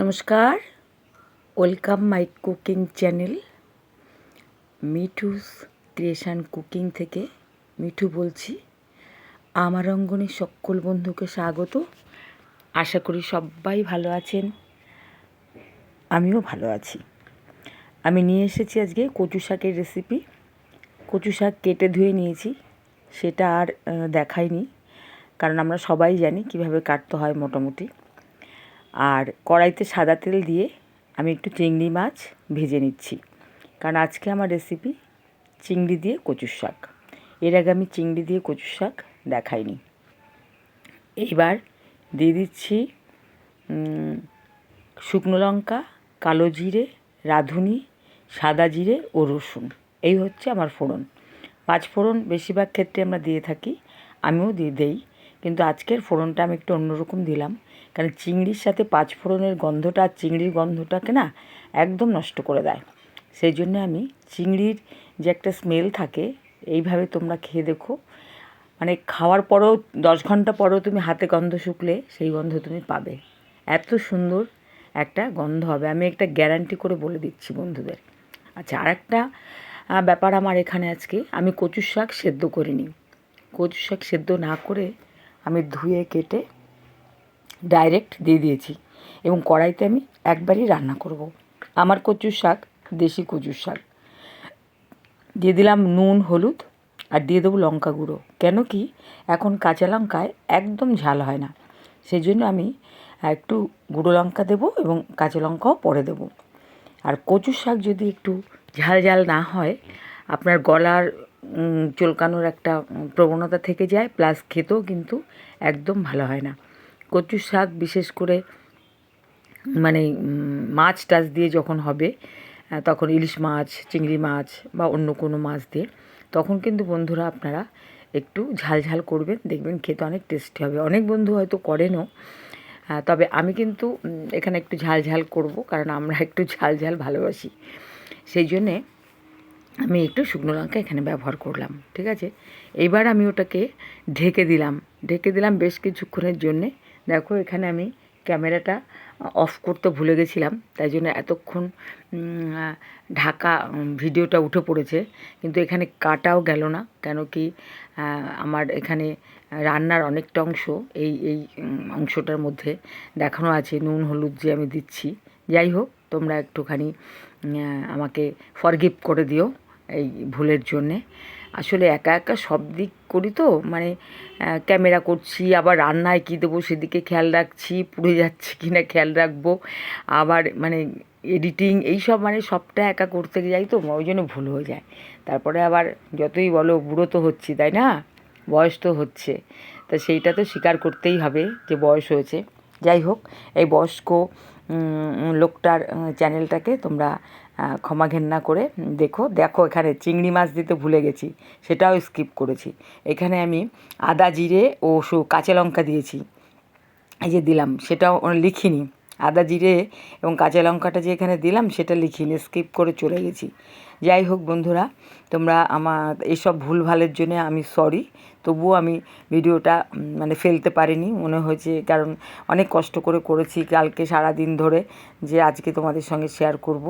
নমস্কার। Welcome my cooking channel. Mithu's creation cooking থেকে মিঠু বলছি। আমার অঙ্গনে সকল বন্ধুকে স্বাগত। আশা করি সবাই ভালো আছেন। আমিও ভালো আছি। আমি নিয়ে এসেছি আজকে কচু শাকের রেসিপি কচু শাক কেটে ধুয়ে নিয়েছি। সেটা আর দেখাইনি। কারণ আমরা সবাই জানি কীভাবে কাটতে হয় মোটামুটি। আর কড়াইতে সাদা তেল দিয়ে আমি একটু চিংড়ি মাছ ভেজে নিচ্ছি। কারণ আজকে আমার রেসিপি চিংড়ি দিয়ে কচুর শাক। এর আগে আমি চিংড়ি দিয়ে কচুর শাক দেখাইনি। এইবার দিয়ে দিচ্ছি শুকনো লঙ্কা, কালো জিরে, রাঁধুনি, সাদা জিরে ও রসুন। এই হচ্ছে আমার ফোড়ন। পাঁচ ফোড়ন বেশিরভাগ ক্ষেত্রে আমরা দিয়ে থাকি, আমিও দিয়ে দেই। কিন্তু আজকের ফোড়নটা আমি একটু অন্যরকম দিলাম। কারণ চিংড়ির সাথে পাঁচ ফোড়নের গন্ধটা আর চিংড়ির গন্ধটাকে না একদম নষ্ট করে দেয়। সেই জন্য আমি চিংড়ির যে একটা স্মেল থাকে, এইভাবে তোমরা খেয়ে দেখো। মানে খাওয়ার পরেও, দশ ঘণ্টা পরেও তুমি হাতে গন্ধ শুকলে সেই গন্ধ তুমি পাবে। এত সুন্দর একটা গন্ধ হবে। আমি একটা গ্যারান্টি করে বলে দিচ্ছি বন্ধুদের। আচ্ছা আর একটা ব্যাপার আমার এখানে আজকে। আমি কচুর শাক সেদ্ধ করিনি। কচুর শাক সেদ্ধ না করে আমি ধুয়ে, কেটে ডাইরেক্ট দিয়ে দিয়েছি এবং কড়াইতে আমি একবারই রান্না করব। আমার কচুর শাক, দেশি কচুর শাক। দিয়ে দিলাম নুন, হলুদ আর দিয়ে দেবো লঙ্কা গুঁড়ো। কেন কি এখন কাঁচা লঙ্কায় একদম ঝাল হয় না। সেই জন্য আমি একটু গুঁড়ো লঙ্কা দেবো এবং কাঁচা লঙ্কাও পরে দেবো। আর কচুর শাক যদি একটু ঝাল ঝাল না হয়, আপনার গলার চুলকানোর একটা প্রবণতা থেকে যায় প্লাস খেতেও কিন্তু একদম ভালো হয় না। কচুর শাক বিশেষ করে মানে মাছ টাছ দিয়ে যখন হবে তখন ইলিশ মাছ, চিংড়ি মাছ বা অন্য কোনো মাছ দিয়ে, তখন কিন্তু বন্ধুরা আপনারা একটু ঝাল ঝাল করবেন, দেখবেন খেতে অনেক টেস্টি হবে। অনেক বন্ধু হয়তো করেনও তবে আমি কিন্তু এখানে একটু ঝাল ঝাল করব, কারণ আমরা একটু ঝাল ঝাল ভালোবাসি। সেই জন্যে আমি একটু শুকনো লঙ্কা এখানে ব্যবহার করলাম, ঠিক আছে? এইবার আমি ওটাকে ঢেকে দিলাম ঢেকে দিলাম বেশ কিছুক্ষণের জন্যে। দেখো, এখানে আমি ক্যামেরাটা অফ করতে ভুলে গেছিলাম, তাই জন্য এতক্ষণ ঢাকা ভিডিওটা উঠে পড়েছে। কিন্তু এখানে কাটাও গেল না, কেন কি আমার এখানে রান্নার অনেকটা অংশ, এই এই অংশটার মধ্যে দেখানো আছে, নুন, হলুদ যে আমি দিচ্ছি। যাই হোক, তোমরা একটুখানি আমাকে ফরগিভ করে দিও। এই ভুলের জন্যে। আসলে একা একা সব দিক করি তো মানে ক্যামেরা করছি, আবার রান্নায় কী দেবো সেদিকে খেয়াল রাখছি, পুড়ে যাচ্ছে কি না খেয়াল রাখব, আবার মানে এডিটিং এইসব মানে সবটা একা করতে যাই তো, ওই জন্য ভুল হয়ে যায়। তারপরে আবার যতই বলো বুড়ো তো হচ্ছি, তাই না? বয়স তো হচ্ছে। তা সেইটা তো স্বীকার করতেই হবে যে বয়স হয়েছে। যাই হোক, এই বয়স্ক লোকটার চ্যানেলটাকে তোমরা ক্ষমা ঘেন্না করে দেখো দেখো এখানে চিংড়ি মাছ দিতে ভুলে গেছি, সেটাও স্কিপ করেছি। এখানে আমি আদা জিরে ও সু, কাঁচা লঙ্কা দিয়েছি, এই যে দিলাম, সেটাও লিখিনি। আদা জিরে এবং কাঁচা লঙ্কাটা যে এখানে দিলাম, সেটা লিখিনি স্কিপ করে চলে গেছি। যাই হোক বন্ধুরা, তোমরা আমার এইসব ভুলভালের জন্য আমি সরি তবুও আমি ভিডিওটা মানে ফেলতে পারিনি, মনে হয়েছে, কারণ অনেক কষ্ট করে করেছি, কালকে সারা দিন ধরে যে আজকে তোমাদের সঙ্গে শেয়ার করব।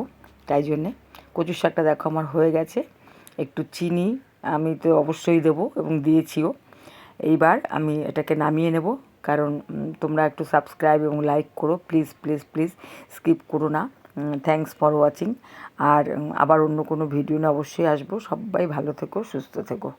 তাই জন্যে কচুর শাকটা দেখো আমার হয়ে গেছে। একটু চিনি আমি তো অবশ্যই দেবো এবং দিয়েছিও। এইবার আমি এটাকে নামিয়ে নেব। কারণ তোমরা একটু সাবস্ক্রাইব এবং লাইক করো। প্লিজ প্লিজ প্লিজ স্কিপ করো না। থ্যাংকস ফর ওয়াচিং আর আবার অন্য কোনো ভিডিও নিয়ে অবশ্যই আসব। সবাই ভালো থেকো, সুস্থ থেকো।